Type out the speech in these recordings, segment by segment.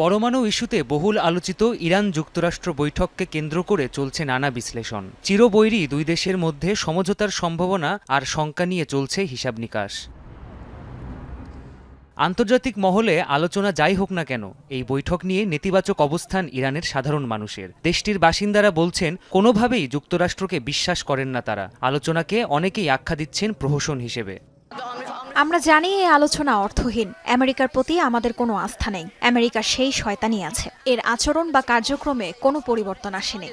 পরমাণু ইস্যুতে বহুল আলোচিত ইরান যুক্তরাষ্ট্র বৈঠককে কেন্দ্র করে চলছে নানা বিশ্লেষণ। চিরবৈরী দুই দেশের মধ্যে সমঝোতার সম্ভাবনা আর শঙ্কা নিয়ে চলছে হিসাব নিকাশ। আন্তর্জাতিক মহলে আলোচনা যাই হোক না কেন, এই বৈঠক নিয়ে নেতিবাচক অবস্থান ইরানের সাধারণ মানুষের। দেশটির বাসিন্দারা বলছেন, কোনোভাবেই যুক্তরাষ্ট্রকে বিশ্বাস করেন না তারা। আলোচনাকে অনেকেই আখ্যা দিচ্ছেন প্রহসন হিসেবে। আমরা জানি এই আলোচনা অর্থহীন। আমেরিকার প্রতি আমাদের কোনো আস্থা নেই। আমেরিকা সেই শয়তানি আছে। এর আচরণ বা কার্যক্রমে কোনো পরিবর্তন আসেনি।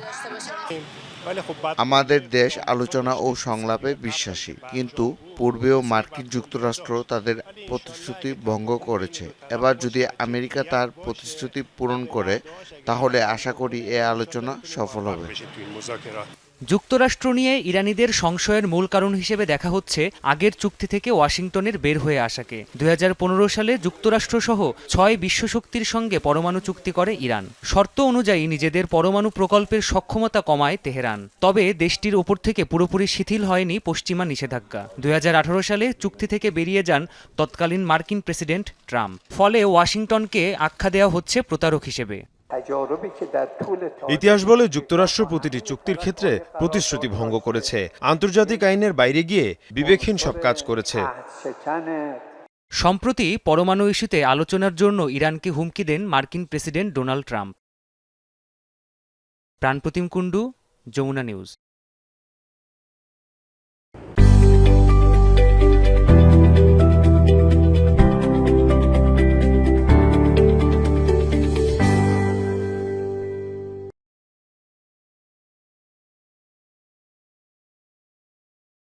আমাদের দেশ আলোচনা ও সংলাপে বিশ্বাসী, কিন্তু পূর্বেও মার্কিন যুক্তরাষ্ট্র তাদের প্রতিশ্রুতি ভঙ্গ করেছে। এবার যদি আমেরিকা তার প্রতিশ্রুতি পূরণ করে, তাহলে আশা করি এ আলোচনা সফল হবে। যুক্তরাষ্ট্র নিয়ে ইরানিদের সংশয়ের মূল কারণ হিসেবে দেখা হচ্ছে আগের চুক্তি থেকে ওয়াশিংটনের বের হয়ে আসাকে। দুই হাজার পনেরো সালে যুক্তরাষ্ট্রসহ ছয় বিশ্বশক্তির সঙ্গে পরমাণু চুক্তি করে ইরান। শর্ত অনুযায়ী নিজেদের পরমাণু প্রকল্পের সক্ষমতা কমায় তেহরান। তবে দেশটির ওপর থেকে পুরোপুরি শিথিল হয়নি পশ্চিমা নিষেধাজ্ঞা। দুই হাজার আঠারো সালে চুক্তি থেকে বেরিয়ে যান তৎকালীন মার্কিন প্রেসিডেন্ট ট্রাম্প। ফলে ওয়াশিংটনকে আখ্যা দেওয়া হচ্ছে প্রতারক হিসেবে। ইতিহাস বলে যুক্তরাষ্ট্র প্রতিটি চুক্তির ক্ষেত্রে প্রতিশ্রুতি ভঙ্গ করেছে। আন্তর্জাতিক আইনের বাইরে গিয়ে বিবেকহীন সব কাজ করেছে। সম্প্রতি পরমাণু ইস্যুতে আলোচনার জন্য ইরানকে হুমকি দেন মার্কিন president Donald Trump. Pranpratim Kundu Jamuna news.